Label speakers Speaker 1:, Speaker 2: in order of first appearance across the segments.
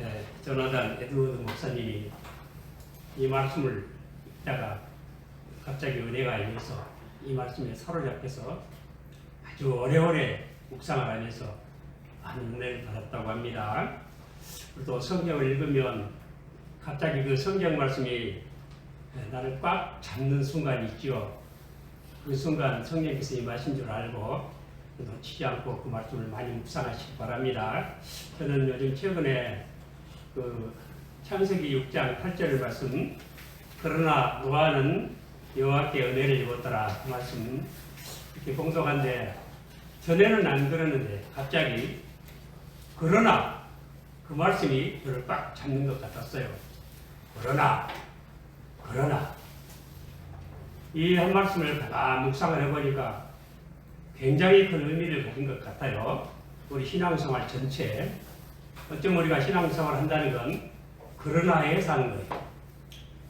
Speaker 1: 예, 전하단 에드워드 목사님이 이 말씀을 읽다가 갑자기 은혜가 있어서 이 말씀에 사로잡혀서 아주 오래오래 묵상을 하면서 많은 은혜를 받았다고 합니다. 또 성경을 읽으면 갑자기 그 성경 말씀이 나를 꽉 잡는 순간이 있죠. 그 순간 성령께서 임하신 줄 알고 놓치지 않고 그 말씀을 많이 묵상하시기 바랍니다. 저는 요즘 최근에 그 창세기 6장 8절 을 말씀 그러나 노아는 여호와께 은혜를 입었더라 그 말씀 이렇게 공독한데 전에는 안 그러는데 갑자기 그러나 그 말씀이 저를 꽉 잡는 것 같았어요. 그러나 그러나 이 한 말씀을 다 묵상을 해보니까 굉장히 큰 의미를 가진 것 같아요. 우리 신앙생활 전체 어쩜 우리가 신앙생활 한다는 건 그러나에 사는 거예요.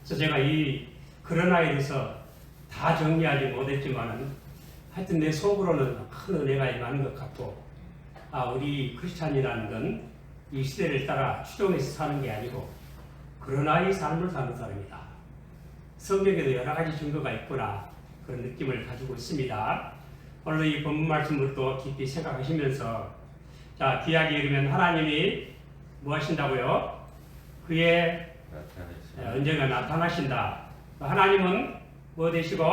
Speaker 1: 그래서 제가 이 그러나에 대해서 다 정리하지 못했지만 하여튼 내 속으로는 큰 은혜가 임하는 것 같고 아 우리 크리스찬이라는 건 이 시대를 따라 추종해서 사는 게 아니고 그러나의 삶을 사는 사람이다. 성경에도 여러 가지 증거가 있구나 그런 느낌을 가지고 있습니다. 오늘 이 본문 말씀을 또 깊이 생각하시면서 자, 귀하게 이르면 하나님이 뭐 하신다고요? 그의 나 어, 언젠가 나타나신다. 하나님은 뭐 되시고?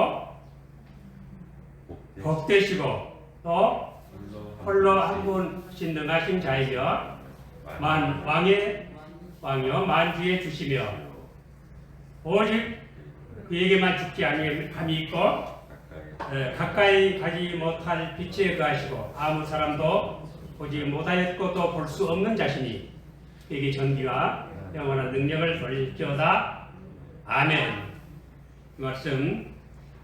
Speaker 1: 법 되시고, 또 홀로 한 분 신능하신 자이며, 만, 왕의 왕이요, 만주에 주시며, 오직 그에게만 죽지 아니이 있고, 예, 가까이 가지 못할 빛에 그하시고, 아무 사람도 보지 못하였고또 볼 수 없는 자신이 그에게 전기와 영원한 능력을 돌릴지어다. 아멘. 이 말씀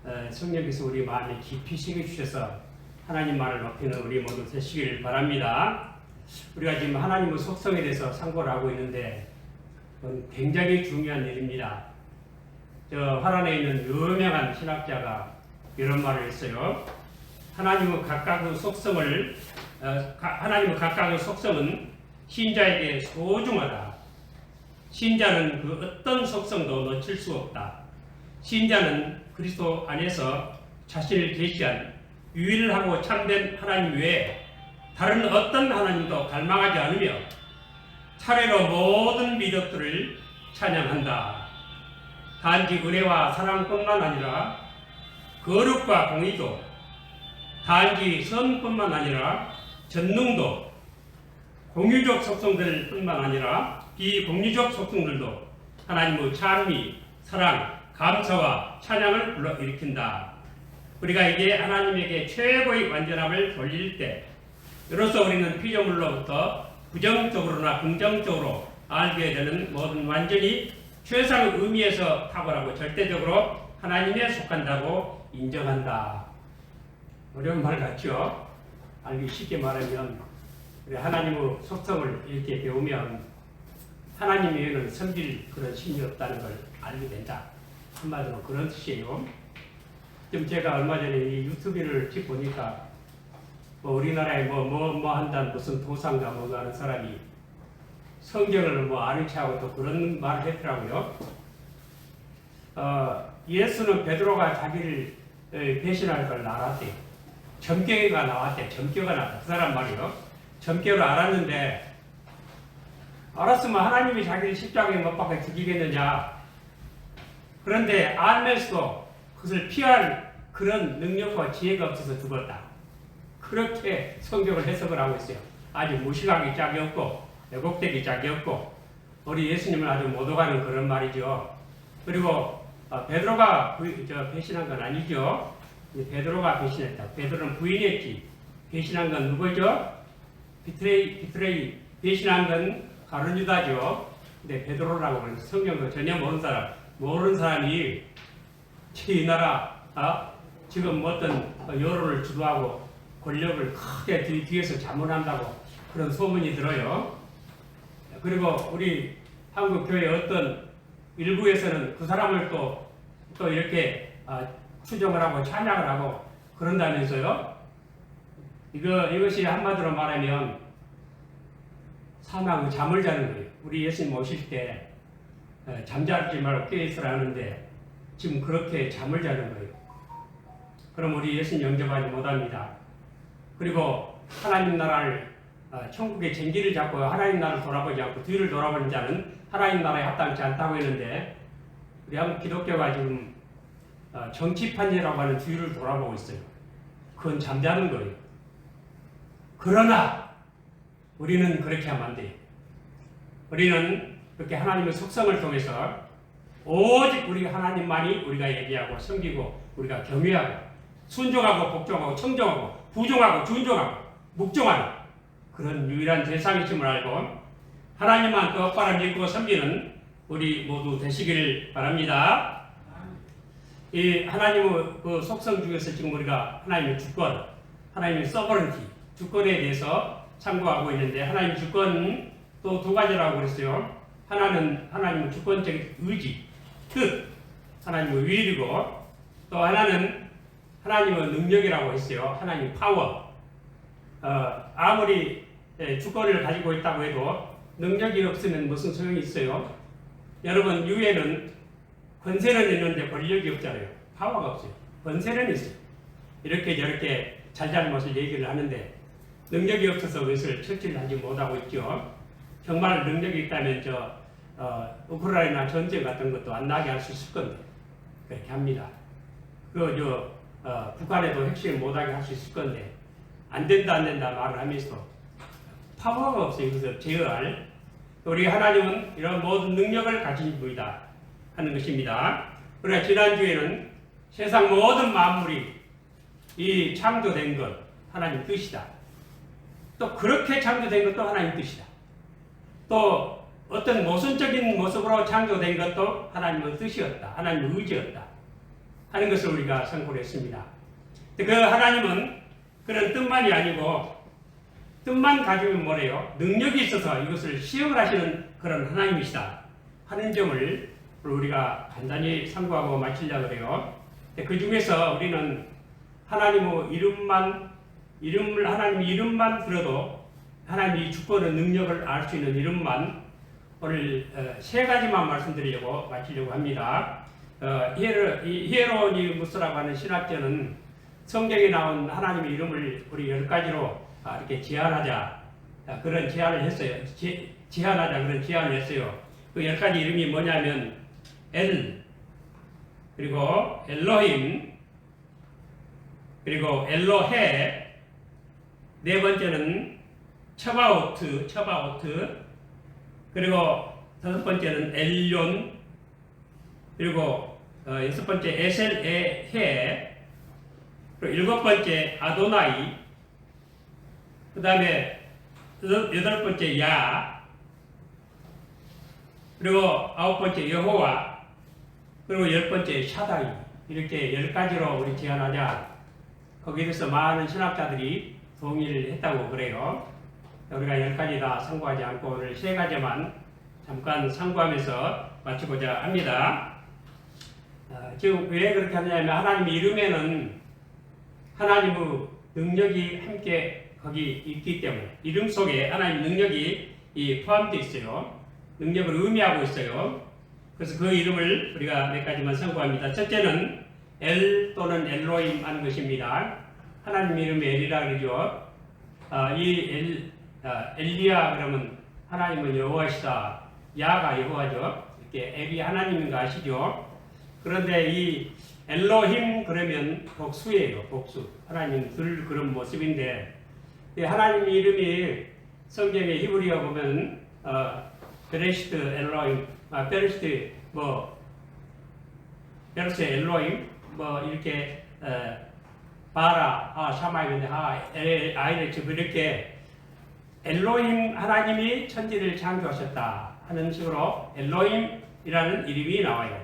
Speaker 1: 어, 성령께서 우리 마음에 깊이 새겨주셔서 하나님 말을 높이는 우리 모두 되시길 바랍니다. 우리가 지금 하나님의 속성에 대해서 상고를 하고 있는데 그건 굉장히 중요한 일입니다. 저 화란에 있는 유명한 신학자가 이런 말을 했어요. 하나님은 각각의 그 속성을 어, 하나님의 각각의 속성은 신자에게 소중하다. 신자는 그 어떤 속성도 놓칠 수 없다. 신자는 그리스도 안에서 자신을 계시한 유일하고 참된 하나님 외에 다른 어떤 하나님도 갈망하지 않으며 차례로 모든 미덕들을 찬양한다. 단지 은혜와 사랑뿐만 아니라 거룩과 공의도 단지 선뿐만 아니라 전능도 공유적 속성들 뿐만 아니라 비공유적 속성들도 하나님의 찬미, 사랑, 감사와 찬양을 불러일으킨다. 우리가 이제 하나님에게 최고의 완전함을 돌릴 때 이로써 우리는 피조물로부터 부정적으로나 긍정적으로 알게 되는 모든 완전히 최상의 의미에서 탁월하고 절대적으로 하나님에 속한다고 인정한다. 어려운 말 같죠? 알기 쉽게 말하면 우리 하나님의 속성을 이렇게 배우면 하나님 외에는 섬길 그런 신이 없다는 걸 알게 된다. 한마디로 그런 뜻이에요. 지금 제가 얼마 전에 이 유튜브를 쭉 보니까 뭐 우리나라에 뭐 뭐뭐 뭐 한다는 무슨 도상가 뭐가 하는 사람이 성경을 뭐 아는 체하고 또 그런 말을 했더라고요. 어, 예수는 베드로가 자기를 배신할 걸 알았대요. 점괘가 나왔대. 점괘가 나왔다. 그 사람 말이요. 점괘로 알았는데 알았으면 하나님이 자기를 십자가에 못 박아 죽이겠느냐. 그런데 알면서도 그것을 피할 그런 능력과 지혜가 없어서 죽었다. 그렇게 성경을 해석을 하고 있어요. 아주 무실하게 짝이 없고 애곡되기 짝이 없고 우리 예수님을 아주 못 오가는 그런 말이죠. 그리고 아, 베드로가 그, 배신한 건 아니죠. 베드로가 배신했다. 베드로는 부인했지. 배신한 건 누구죠? 비트레이, 비트레이. 배신한 건 가룟유다죠. 근데 베드로라고 하는 성경도 전혀 모르는 사람, 모르는 사람이 이 나라, 어? 지금 어떤 여론을 주도하고 권력을 크게 뒤, 에서 자문한다고 그런 소문이 들어요. 그리고 우리 한국 교회 어떤 일부에서는 그 사람을 또, 또 이렇게 어, 추정을 하고 찬양을 하고 그런다면서요. 이거, 이것이 한마디로 말하면 사망의 잠을 자는 거예요. 우리 예수님 오실 때 어, 잠자지 말고 깨있으라는데 지금 그렇게 잠을 자는 거예요. 그럼 우리 예수님 영접하지 못합니다. 그리고 하나님 나라를 어, 천국의 쟁기를 잡고 하나님 나라를 돌아보지 않고 뒤를 돌아보는 자는 하나님 나라에 합당치 않다고 했는데 우리 한 기독교가 지금 아, 정치판이라고 하는 주위를 돌아보고 있어요. 그건 잠자는 거예요. 그러나 우리는 그렇게 하면 안 돼요. 우리는 그렇게 하나님의 속성을 통해서 오직 우리 하나님만이 우리가 얘기하고 섬기고 우리가 경외하고 순종하고 복종하고 청정하고 부종하고 준종하고 묵종하는 그런 유일한 대상이심을 알고 하나님만 똑바로 믿고 섬기는 우리 모두 되시기 바랍니다. 이 하나님의 그 속성 중에서 지금 우리가 하나님의 주권, 하나님의 서버런티, 주권에 대해서 참고하고 있는데 하나님의 주권 또 두 가지라고 그랬어요. 하나는 하나님의 주권적인 의지, 뜻, 하나님의 위리고 또 하나는 하나님의 능력이라고 했어요. 하나님 파워. 어, 아무리 예, 주권을 가지고 있다고 해도 능력이 없으면 무슨 소용이 있어요. 여러분 유엔은 권세는 있는데 권력이 없잖아요. 파워가 없어요. 권세는 있어요. 이렇게 저렇게 잘잘못을 얘기를 하는데 능력이 없어서 그것을 처치하지 를 못하고 있죠. 정말 능력이 있다면 저 어, 우크라이나 전쟁 같은 것도 안 나게 할 수 있을 건데 그렇게 합니다. 그저 어, 북한에도 핵심 을 못하게 할 수 있을 건데 안 된다 안 된다 말을 하면서 파워가 없어요. 그래서 제어할 우리 하나님은 이런 모든 능력을 가진 분이다. 하는 것입니다. 그러나 지난주에는 세상 모든 만물이 이 창조된 것 하나님 뜻이다. 또 그렇게 창조된 것도 하나님 뜻이다. 또 어떤 모순적인 모습으로 창조된 것도 하나님의 뜻이었다. 하나님의 의지였다. 하는 것을 우리가 선고했습니다. 그 하나님은 그런 뜻만이 아니고 뜻만 가지면 뭐래요? 능력이 있어서 이것을 시행을 하시는 그런 하나님이시다. 하는 점을 우리가 간단히 상고하고 마치려고 그래요. 그 중에서 우리는 하나님의 이름만 이름을 하나님 이름만 들어도 하나님이 주권의 능력을 알 수 있는 이름만 오늘 어, 세 가지만 말씀드리려고 마치려고 합니다. 어, 히 히에로니무스라고 하는 신학자는 성경에 나온 하나님의 이름을 우리 열 가지로 아, 이렇게 제안하자 아, 그런 제안을 했어요. 제, 제안하자 그런 제안을 했어요. 그 열 가지 이름이 뭐냐면 엘 그리고 엘로힘 그리고 엘로헤네 번째는 처바오트 처바오트 그리고 다섯 번째는 엘론 그리고 어, 여섯 번째 에셀에해 그리고 일곱 번째 아도나이 그 다음에 여덟 번째 야 그리고 아홉 번째 여호와 그리고 열 번째 샤다이 이렇게 열 가지로 우리 제안하자 거기에서 많은 신학자들이 동의를 했다고 그래요. 우리가 열 가지 다 상고하지 않고 오늘 세 가지만 잠깐 상고하면서 마치고자 합니다. 아, 지금 왜 그렇게 하냐면 느 하나님 이름에는 하나님의 능력이 함께 거기 있기 때문에 이름 속에 하나님 능력이 포함되어 있어요. 능력을 의미하고 있어요. 그래서 그 이름을 우리가 몇 가지만 선고합니다. 첫째는 엘 또는 엘로임 하는 것입니다. 하나님 이름 엘이라 그러죠. 아, 이 엘, 아, 엘리야 그러면 하나님은 여호와시다. 야가 여호와죠. 이렇게 엘이 하나님인 거 아시죠? 그런데 이 엘로힘 그러면 복수예요. 복수. 하나님 늘 그런 모습인데 하나님 이름이 성경의 히브리어 보면 어, 드레시드 엘로힘 아, 페르시티뭐 페르시 엘로임 뭐 이렇게 에, 바라 아 샤마이빈데 아 아이레츠 뭐 이렇게 엘로임 하나님이 천지를 창조하셨다 하는 식으로 엘로임이라는 이름이 나와요.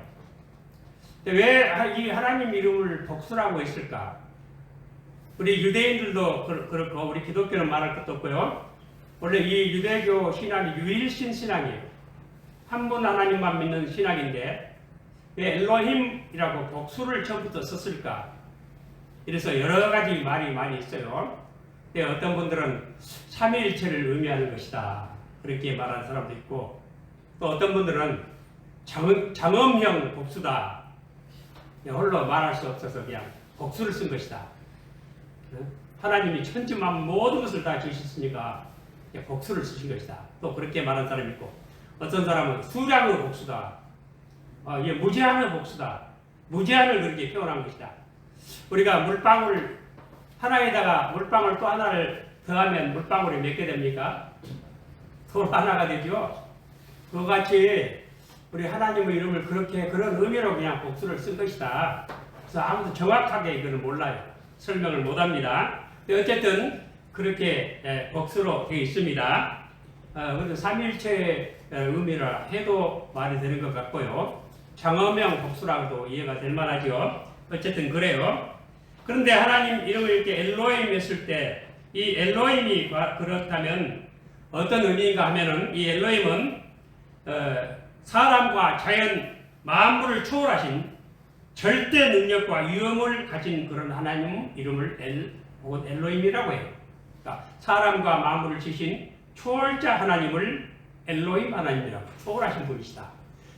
Speaker 1: 왜이 하나님 이름을 복수라고 했을까? 우리 유대인들도 그렇고 우리 기독교는 말할 것도 없고요. 원래 이 유대교 신앙이 유일신 신앙이에요. 한분 하나님만 믿는 신학인데 왜 엘로힘이라고 복수를 처음부터 썼을까? 이래서 여러 가지 말이 많이 있어요. 근데 어떤 분들은 삼위일체를 의미하는 것이다. 그렇게 말하는 사람도 있고 또 어떤 분들은 장음, 장음형 복수다. 홀로 말할 수 없어서 그냥 복수를 쓴 것이다. 하나님이 천지만 모든 것을 다지셨으니까 복수를 쓰신 것이다. 또 그렇게 말한 사람이 있고 어떤 사람은 수량으로 복수다. 어, 예, 무제한의 복수다. 무제한을 그렇게 표현한 것이다. 우리가 물방울 하나에다가 물방울 또 하나를 더하면 물방울이 몇 개 됩니까? 돌 하나가 되죠. 그같이 우리 하나님의 이름을 그렇게 그런 의미로 그냥 복수를 쓴 것이다. 그래서 아무도 정확하게 이거는 몰라요. 설명을 못합니다. 어쨌든 그렇게 예, 복수로 되어 있습니다. 어, 그래일체 의미를 해도 말이 되는 것 같고요. 장어명 복수라고도 이해가 될 만하죠. 어쨌든 그래요. 그런데 하나님 이름을 이렇게 엘로임 했을 때 이 엘로임이 그렇다면 어떤 의미인가 하면은 이 엘로임은 어, 사람과 자연 만물을 초월하신 절대 능력과 위엄을 가진 그런 하나님 이름을 엘 혹은 엘로임이라고 해요. 그러니까 사람과 만물을 지신 초월자 하나님을 엘로임 하나님이라 초월하신 분이시다.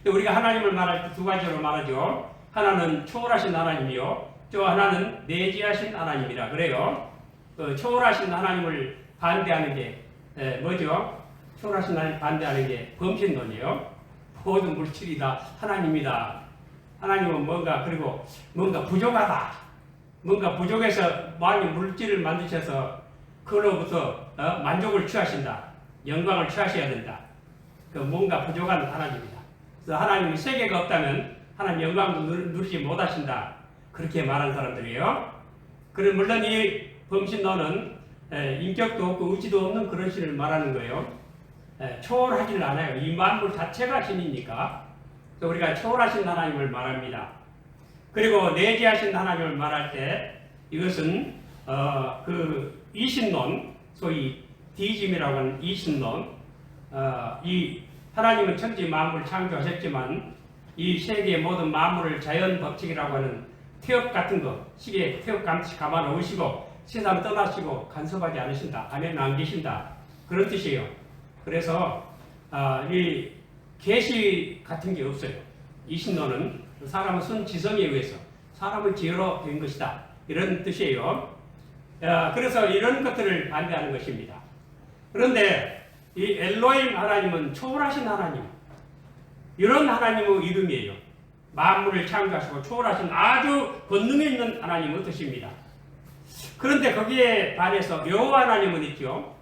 Speaker 1: 근데 우리가 하나님을 말할 때 두 가지로 말하죠. 하나는 초월하신 하나님이요. 또 하나는 내지하신 하나님이라 그래요. 그 초월하신 하나님을 반대하는 게 에, 뭐죠? 초월하신 하나님 반대하는 게 범신론이에요. 모든 물질이 다 하나님이다. 하나님은 뭔가 그리고 뭔가 부족하다. 뭔가 부족해서 많이 물질을 만드셔서 그로부터 어? 만족을 취하신다. 영광을 취하셔야 된다. 그 뭔가 부족한 하나님이다. 그래서 하나님 세계가 없다면 하나님 영광도 누리지 못하신다. 그렇게 말한 사람들이에요. 그리 물론 이 범신론은 인격도 없고 의지도 없는 그런 신을 말하는 거예요. 초월하지는 않아요. 이 만물 자체가 신이니까. 우리가 초월하신 하나님을 말합니다. 그리고 내재하신 하나님을 말할 때 이것은 어, 그 이신론, 소위 디즘이라고 하는 이신론, 어, 이 하나님은 천지 만물을 창조하셨지만 이 세계의 모든 만물을 자연 법칙이라고 하는 태엽 같은 거, 시계 태엽 감치 감아 놓으시고 세상 떠나시고 간섭하지 않으신다. 안에 안 계신다. 그런 뜻이에요. 그래서 어, 이 계시 같은 게 없어요. 이신도는 사람은 순지성에 의해서 사람을 지혜로 된 것이다. 이런 뜻이에요. 어, 그래서 이런 것들을 반대하는 것입니다. 그런데 이 엘로임 하나님은 초월하신 하나님. 이런 하나님의 이름이에요. 만물을 창조하시고 초월하신 아주 권능이 있는 하나님의 뜻입니다. 그런데 거기에 반해서 여호와 하나님은 있죠.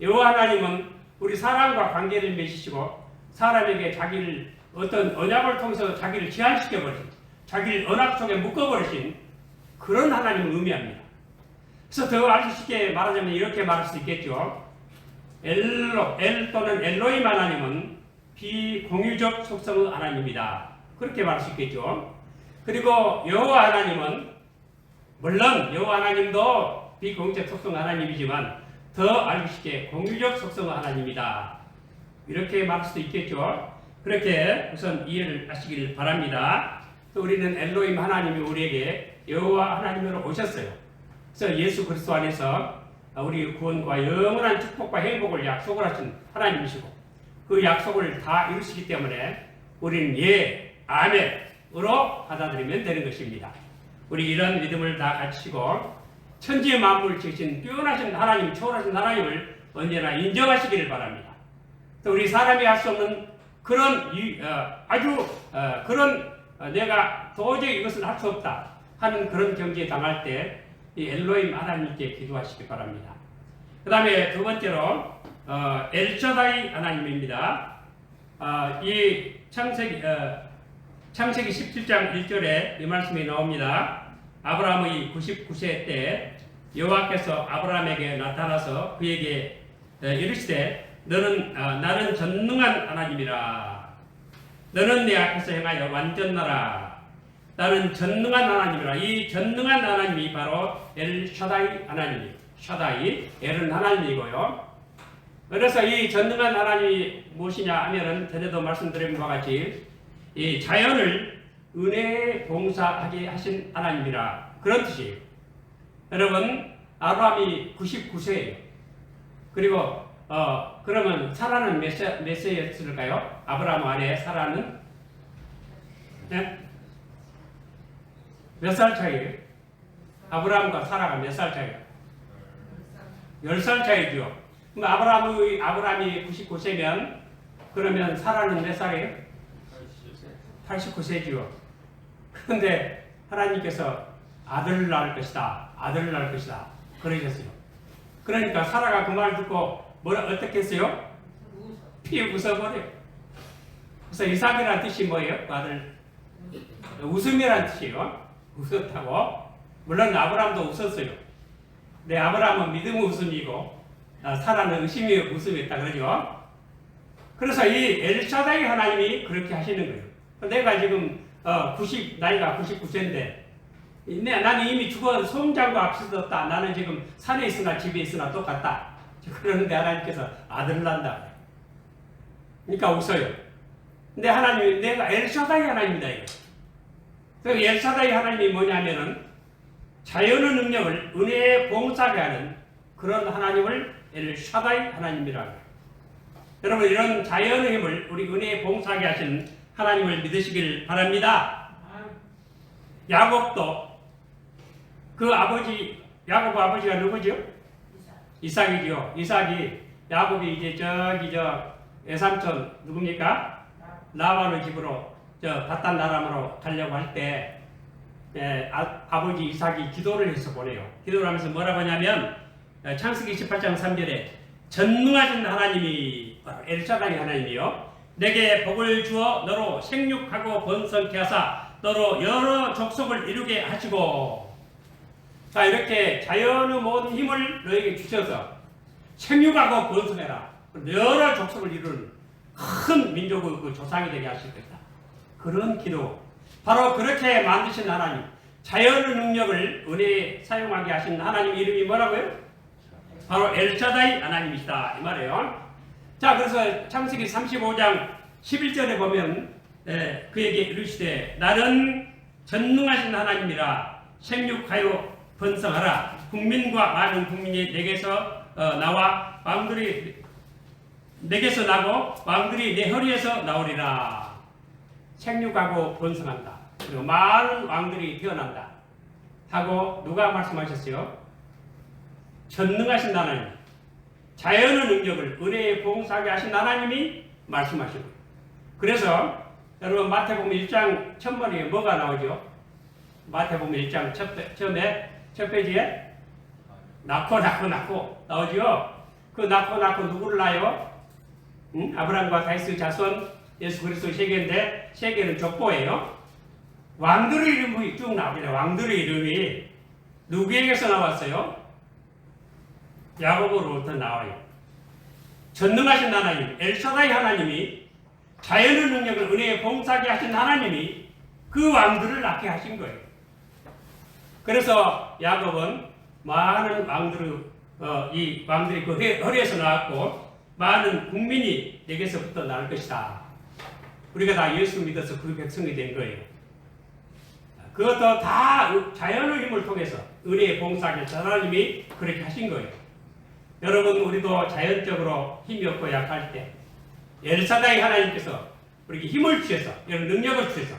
Speaker 1: 여호와 하나님은 우리 사람과 관계를 맺으시고 사람에게 자기를 어떤 언약을 통해서 자기를 제한시켜 버리신, 자기를 언약 속에 묶어 버리신 그런 하나님을 의미합니다. 그래서 더 아주 게 말하자면 이렇게 말할 수 있겠죠. 엘로, 엘 또는 엘로임 하나님은 비공유적 속성의 하나님이다. 그렇게 말할 수 있겠죠. 그리고 여호와 하나님은 물론 여호와 하나님도 비공유적 속성 하나님이지만 더 알기 쉽게 공유적 속성 하나님이다. 이렇게 말할 수도 있겠죠. 그렇게 우선 이해를 하시길 바랍니다. 또 우리는 엘로임 하나님이 우리에게 여호와 하나님으로 오셨어요. 그래서 예수 그리스도 안에서 아, 우리 구원과 영원한 축복과 행복을 약속을 하신 하나님이시고 그 약속을 다 이루시기 때문에 우리는 예, 아멘으로 받아들이면 되는 것입니다. 우리 이런 믿음을 다 갖추시고 천지의 만물 지으신 뛰어나신 하나님, 초월하신 하나님을 언제나 인정하시기를 바랍니다. 또 우리 사람이 할 수 없는 그런 어, 아주 어, 그런 내가 도저히 이것을 할 수 없다 하는 그런 경기에 당할 때이 엘로임 하나님께 기도하시기 바랍니다. 그 다음에 두 번째로 어, 엘저다이 하나님입니다. 어, 이 창세기 어, 창세기 17장 1절에 이 말씀이 나옵니다. 아브라함의 99세 때 여호와께서 아브라함에게 나타나서 그에게 어, 이르시되 너는 어, 나는 전능한 하나님이라 너는 내 앞에서 행하여 완전나라 나는 전능한 하나님이라. 이 전능한 하나님이 바로 엘샤다이 하나님이에요. 샤다이, 엘은 하나님이고요. 그래서 이 전능한 하나님이 무엇이냐 하면은 전에도 말씀드린 바와 같이 이 자연을 은혜에 봉사하게 하신 하나님이라 그런 뜻이에요. 여러분 아브라함이 99세예요. 그리고 어 그러면 사라는 메세, 메시였을까요? 아브라함 안에 사라는 네? 몇살 차이예요? 아브라함과 사라가 몇 살차이 10살 차이죠. 그럼 아브라함이, 아브라함이 99세면 그러면 사라는 몇 살이에요? 89세지요. 그런데 하나님께서 아들을 낳을 것이다. 아들을 낳을 것이다. 그러셨어요. 그러니까 사라가 그 말을 듣고 뭐라 어떻게 했어요? 피에 웃어버려요. 그래서 이삭이라는 뜻이 뭐예요? 그 아들. 웃음이라는 뜻이에요. 웃었다고. 물론 아브라함도 웃었어요. 근데 아브라함은 믿음의 웃음이고 어, 사라는 의심의 웃음이었다 그러죠. 그래서 이 엘사다이 하나님이 그렇게 하시는 거예요. 내가 지금 90 어, 나이가 99세인데 네, 나는 이미 죽어 소음장구 앞에 섰다. 나는 지금 산에 있으나 집에 있으나 똑같다. 그러는데 하나님께서 아들 난다. 그러니까 웃어요. 근데 하나님, 내가 엘사다이 하나님이다. 이거. 그러니까 엘사다의 하나님이 뭐냐면은 자연의 능력을 은혜에 봉사하게 하는 그런 하나님을 엘사다의 하나님이라고 여러분 이런 자연의 힘을 우리 은혜에 봉사하게 하시 하나님을 믿으시길 바랍니다. 야곱도 그 아버지 야곱 아버지가 누구죠? 이삭이지요. 이삭이 야곱이 이제 저기 저 애삼촌 누굽니까? 라반의 집으로 저 바탄 나라로 가려고 할때 예, 아, 버지 이삭이 기도를 해서 보내요. 기도를 하면서 뭐라고 하냐면 어, 창세기 18장 3절에 전능하신 하나님이 엘사다이 하나님이요 내게 복을 주어 너로 생육하고 번성케 하사 너로 여러 족속을 이루게 하시고 자 이렇게 자연의 모든 힘을 너에게 주셔서 생육하고 번성해라 여러 족속을 이루는 큰 민족의 그 조상이 되게 하실 것이다. 그런 기도. 바로 그렇게 만드신 하나님. 자연의 능력을 은혜에 사용하게 하신 하나님 이름이 뭐라고요? 바로 엘차다이 하나님이시다. 이 말이에요. 자, 그래서 창세기 35장 11절에 보면 예, 그에게 이르시되 나는 전능하신 하나님이라 생육하여 번성하라 국민과 많은 국민이 내게서 어, 나와 왕들이 내게서 나고 왕들이 내 허리에서 나오리라 생육하고 번성한다. 그리고 많은 왕들이 태어난다. 하고 누가 말씀하셨어요? 전능하신 하나님, 자연의 능력을 은혜에 봉사하게 하신 하나님이 말씀하시고 그래서 여러분 마태복음 1장 첫번에 뭐가 나오죠? 마태복음 1장 첫, 처음에 첫 페이지에 낳고 낳고 낳고 나오죠? 그 낳고 낳고 누구를 낳아요? 응? 아브라함과 다이스 자손 예수 그리스도의 세계인데 세계는 족보예요. 왕들의 이름이 쭉나옵니 왕들의 이름이 누구에게서 나왔어요? 야곱으로부터 나와요. 전능하신 하나님, 엘사다이 하나님이 자연의 능력을 은혜에 봉사하게 하신 하나님이 그 왕들을 낳게 하신 거예요. 그래서 야곱은 많은 왕들을 어, 이 왕들이 그 허리에서 나왔고 많은 국민이 내게서부터 나올 것이다. 우리가 다 예수 믿어서 그 백성이 된 거예요. 그것도 다 자연의 힘을 통해서 은혜의 봉사하에서 하나님이 그렇게 하신 거예요. 여러분 우리도 자연적으로 힘이 없고 약할 때 엘사다의 하나님께서 우리에게 힘을 취해서 이런 능력을 취해서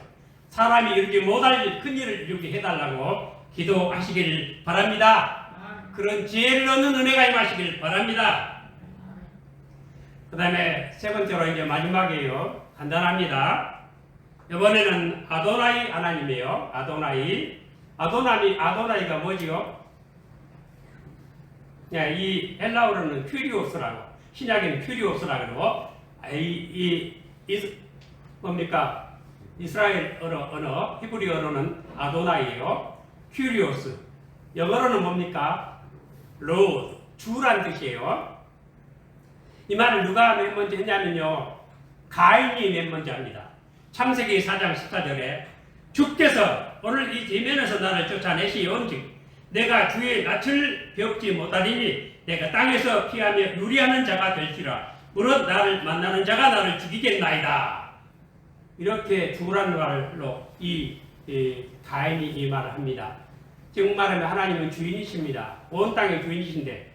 Speaker 1: 사람이 이렇게 못할 큰 일을 이렇게 해달라고 기도하시길 바랍니다. 그런 지혜를 얻는 은혜가 임하시길 바랍니다. 그 다음에 세 번째로 이제 마지막이에요. 간단합니다. 이번에는 아도나이 하나님이에요. 아도나이. 아도나이, 아도나이가 뭐지요? 야, 네, 이 헬라어로는 큐리오스라고, 신약에는 큐리오스라고 그러고, 이, 이, 이, 뭡니까? 이스라엘 언어, 언어, 히브리어는 아도나이에요. 큐리오스. 영어로는 뭡니까? 로드, 주란 뜻이에요. 이 말을 누가 맨 먼저 했냐면요. 가인이 맨 먼저 합니다. 창세기 4장 14절에 주께서 오늘 이 지면에서 나를 쫓아내시온즉 내가 주의 낯을 벽지 못하리니 내가 땅에서 피하며 유리하는 자가 될지라 무릇 나를 만나는 자가 나를 죽이겠나이다. 이렇게 주라는 말로 이, 이 가인이 이 말을 합니다. 지 말하면 하나님은 주인이십니다. 온 땅의 주인이신데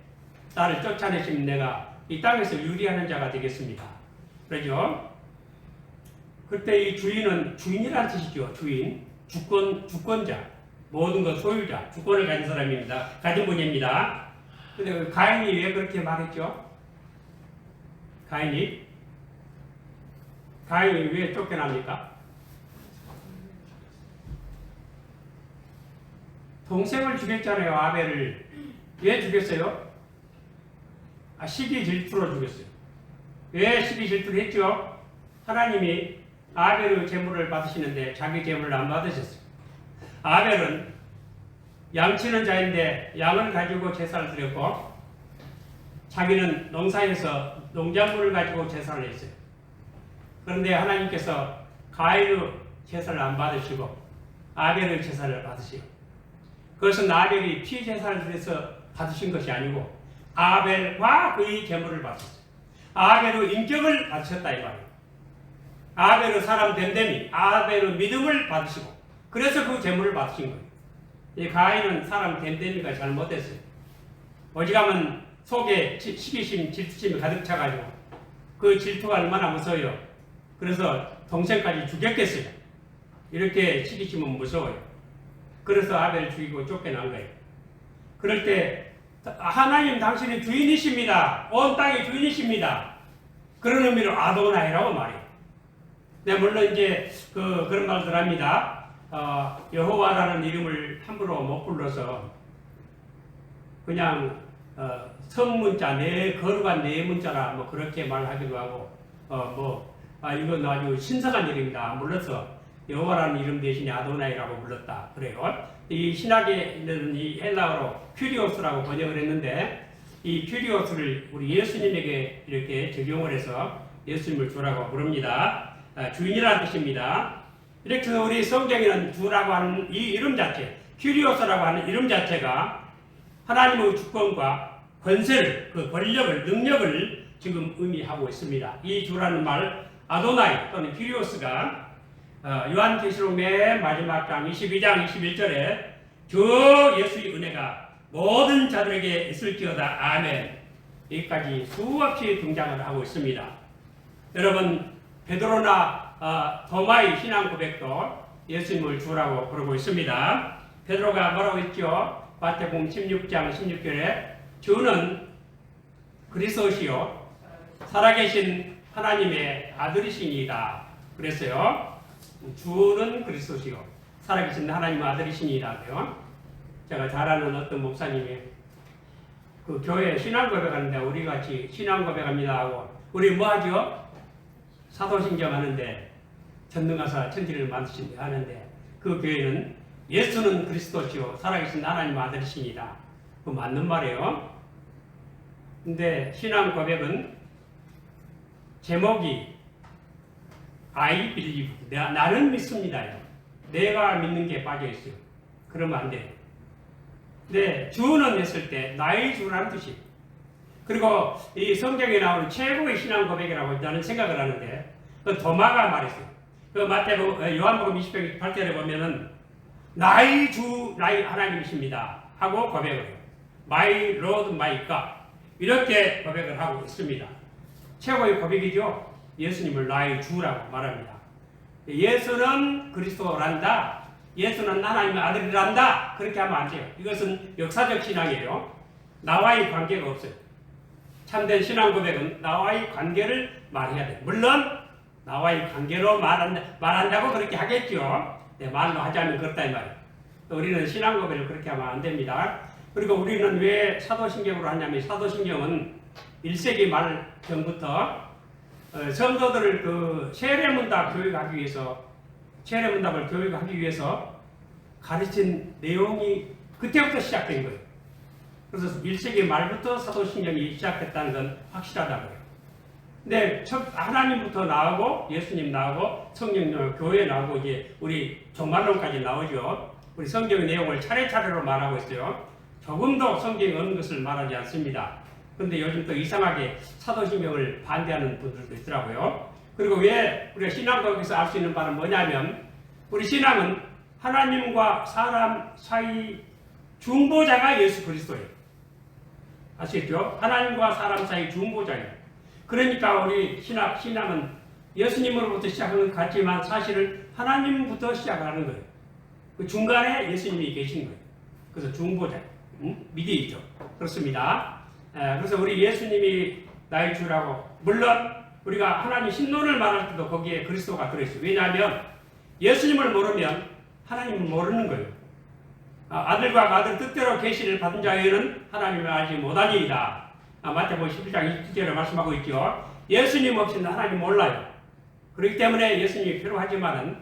Speaker 1: 나를 쫓아내시면 내가 이 땅에서 유리하는 자가 되겠습니다. 그러죠? 그때 이 주인은 주인이라는 뜻이죠. 주인, 주권, 주권자, 모든 것 소유자, 주권을 가진 사람입니다. 가진 분입니다. 근데 그 가인이 왜 그렇게 말했죠? 가인이 가인이 왜 쫓겨납니까? 동생을 죽였잖아요. 아벨을 왜 죽였어요? 아, 시기 질투로 죽였어요. 왜 시비 질투를 했죠? 하나님이 아벨의 제물을 받으시는데 자기 제물을 안 받으셨어요. 아벨은 양치는 자인데 양을 가지고 제사를 드렸고 자기는 농사에서 농작물을 가지고 제사를 했어요. 그런데 하나님께서 가인의 제사를 안 받으시고 아벨의 제사를 받으시고 그것은 아벨이 피제사를 드려서 받으신 것이 아니고 아벨과 그의 제물을 받으셨어요. 아베로 인격을 받으셨다이 말이에요. 아베로 사람 됨됨이 아베로 믿음을 받으시고 그래서 그 재물을 받으신 거예요. 이 가인은 사람 됨됨이가 잘못됐어요. 어지간하 속에 시기심, 질투심이 가득 차가지고 그 질투가 얼마나 무서워요. 그래서 동생까지 죽였겠어요. 이렇게 시기심은 무서워요. 그래서 아벨을 죽이고 쫓겨난 거예요. 그럴 때 하나님 당신이 주인이십니다. 온 땅의 주인이십니다. 그런 의미로 아도나이라고 말해요. 네, 물론 이제 그, 그런 말들 합니다. 어, 여호와라는 이름을 함부로 못 불러서 그냥 어, 성문자, 내 네, 거룩한 네 문자라 뭐 그렇게 말하기도 하고 어, 뭐 아, 이건 아주 신선한 이름이다. 물러서 여호와라는 이름 대신에 아도나이라고 불렀다. 그래요. 이 신학에는 이 헬라어로 큐리오스라고 번역을 했는데 이 큐리오스를 우리 예수님에게 이렇게 적용을 해서 예수님을 주라고 부릅니다. 아, 주인이라는 뜻입니다. 이렇게 우리 성경에는 주라고 하는 이 이름 자체, 큐리오스라고 하는 이름 자체가 하나님의 주권과 권세를, 그 권력을, 능력을 지금 의미하고 있습니다. 이 주라는 말, 아도나이 또는 큐리오스가 어, 요한계시록의 마지막 장 22장 21절에 주 예수의 은혜가 모든 자들에게 있을지어다 아멘 여기까지 수없이 등장을 하고 있습니다. 여러분 베드로나 더마의 어, 신앙 고백도 예수님을 주라고 부르고 있습니다. 베드로가 뭐라고 했죠? 마태복 16장 16절에 주는 그리스도시요 살아계신 하나님의 아들이시니다 그랬어요. 주는 그리스도시요 살아계신 하나님 아들이시니라고요. 제가 잘 아는 어떤 목사님이 그 교회 신앙고백 하는데 우리 같이 신앙고백 합니다 하고 우리 뭐 하죠? 사도신경 하는데 전능하사 천지를 만드신데 하는데 그 교회는 예수는 그리스도시요 살아계신 하나님 아들이십니다. 그 맞는 말이에요. 근데 신앙 고백은 제목이 I believe. 나, 나는 믿습니다. 내가 믿는 게 빠져있어요. 그러면 안 돼. 네, 주는 했을 때 나의 주라는 뜻이. 그리고 이 성경에 나오는 최고의 신앙 고백이라고 나는 생각을 하는데 그 도마가 말했어요. 그 마태복 어, 요한복음 20장 8절에 보면은 나의 주 나의 하나님이십니다 하고 고백을 해요. My Lord, My God 이렇게 고백을 하고 있습니다. 최고의 고백이죠. 예수님을 나의 주라고 말합니다. 예수는 그리스도란다. 예수는 하나님의 아들이란다. 그렇게 하면 안 돼요. 이것은 역사적 신앙이에요. 나와의 관계가 없어요. 참된 신앙 고백은 나와의 관계를 말해야 돼요. 물론 나와의 관계로 말한다, 말한다고 그렇게 하겠죠. 네, 말로 하자면 그렇다 이 말이에요. 우리는 신앙 고백을 그렇게 하면 안 됩니다. 그리고 우리는 왜 사도신경으로 하냐면 사도신경은 1세기 말 전부터 어, 성도들을 그 세례문답 교육하기 위해서 세례문답을 교육하기 위해서 가르친 내용이 그때부터 시작된 거예요. 그래서 1세기 말부터 사도신경이 시작됐다는 건 확실하다고요. 근데 첫 하나님부터 나오고 예수님 나오고 성령 나 어, 교회 나오고 이제 우리 종말론까지 나오죠. 우리 성경 내용을 차례차례로 말하고 있어요. 조금도 성경에 없는 것을 말하지 않습니다. 근데 요즘 또 이상하게 사도신명을 반대하는 분들도 있더라고요. 그리고 왜 우리가 신앙과학서알 수 있는 바는 뭐냐면 우리 신앙은 하나님과 사람 사이 중보자가 예수 그리스도예요. 아시겠죠? 하나님과 사람 사이 중보자예요. 그러니까 우리 신학 신앙은 예수님으로부터 시작하는 것 같지만 사실은 하나님부터 시작하는 거예요. 그 중간에 예수님이 계신 거예요. 그래서 중보자, 음? 미디이죠. 그렇습니다. 예, 그래서 우리 예수님이 나의 주라고 물론 우리가 하나님 신론을 말할 때도 거기에 그리스도가 들어있어요. 왜냐하면 예수님을 모르면 하나님을 모르는 거예요. 아, 아들과 아들 뜻대로 계시를 받은 자에는 하나님을 알지 못하니이다. 아, 마태복음 11장 27절에 말씀하고 있죠. 예수님 없이는 하나님 몰라요. 그렇기 때문에 예수님이 필요하지만은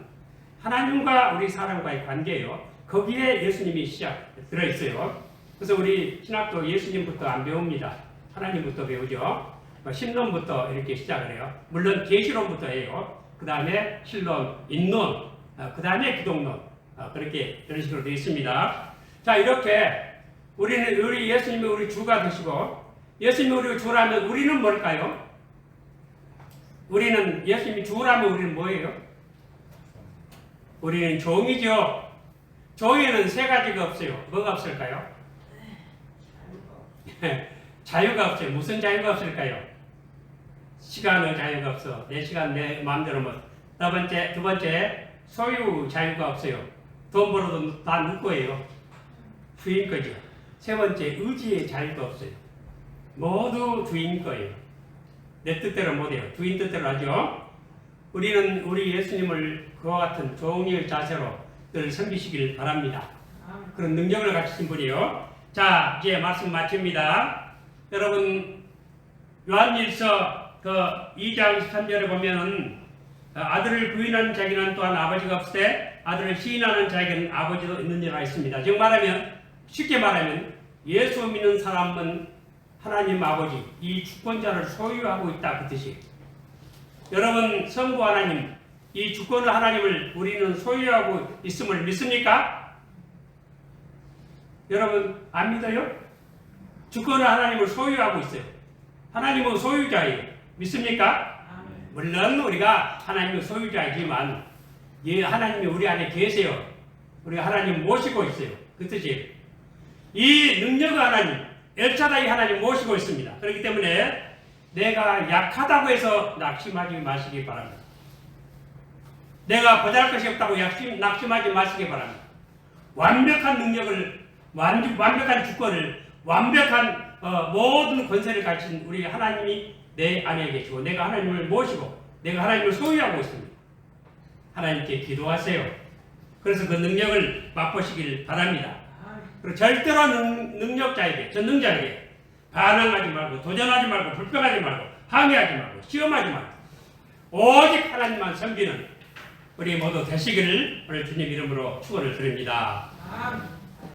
Speaker 1: 하나님과 우리 사람과의 관계요. 거기에 예수님이 시작 들어있어요. 그래서 우리 신학도 예수님부터 안 배웁니다. 하나님부터 배우죠. 뭐 신론부터 이렇게 시작을 해요. 물론 계시론부터 해요. 그 다음에 신론, 인론, 어, 그 다음에 기독론 어, 그렇게 이런 식으로 되어 있습니다. 자 이렇게 우리는 우리 예수님이 우리 주가 되시고 예수님이 우리 주라면 우리는 뭘까요? 우리는 예수님이 주라면 우리는 뭐예요? 우리는 종이죠. 종에는 세 가지가 없어요. 뭐가 없을까요? 네. 자유가 없어요. 무슨 자유가 없을까요? 시간은 자유가 없어. 내 시간 내 마음대로 뭐. 두 번째, 두 번째, 소유 자유가 없어요. 돈 벌어도 다 누구예요? 주인 거죠. 세 번째, 의지의 자유가 없어요. 모두 주인 거예요. 내 뜻대로 못해요. 주인 뜻대로 하죠. 우리는 우리 예수님을 그와 같은 종일 자세로 늘 섬기시길 바랍니다. 그런 능력을 가지신 분이요. 자, 이제 말씀 마칩니다. 여러분, 요한일서 그 2장 13절에 보면은 어, 아들을 부인하자에는 또한 아버지가 없으되 아들을 시인하는 자에게는 아버지도 있는 이라 있습니다. 즉 말하면 쉽게 말하면 예수 믿는 사람은 하나님 아버지 이 주권자를 소유하고 있다 그 뜻이. 여러분 성부 하나님 이 주권을 하나님을 우리는 소유하고 있음을 믿습니까? 여러분 안 믿어요? 주권은 하나님을 소유하고 있어요. 하나님은 소유자예요. 믿습니까? 물론 우리가 하나님의 소유자이지만 예, 하나님이 우리 안에 계세요. 우리 하나님 모시고 있어요. 그뜻이이 능력의 하나님, 엘차다이 하나님 모시고 있습니다. 그렇기 때문에 내가 약하다고 해서 낙심하지 마시기 바랍니다. 내가 보잘 것이 없다고 낙심, 낙심하지 마시기 바랍니다. 완벽한 능력을 완, 완벽한 주권을 완벽한 어, 모든 권세를 가진 우리 하나님이 내 안에 계시고 내가 하나님을 모시고 내가 하나님을 소유하고 있습니다. 하나님께 기도하세요. 그래서 그 능력을 맛보시길 바랍니다. 그리고 절대로 능, 력자에게 전능자에게 반항하지 말고 도전하지 말고 불평하지 말고 항의하지 말고 시험하지 말고 오직 하나님만 섬기는 우리 모두 되시기를 오늘 주님 이름으로 축원을 드립니다.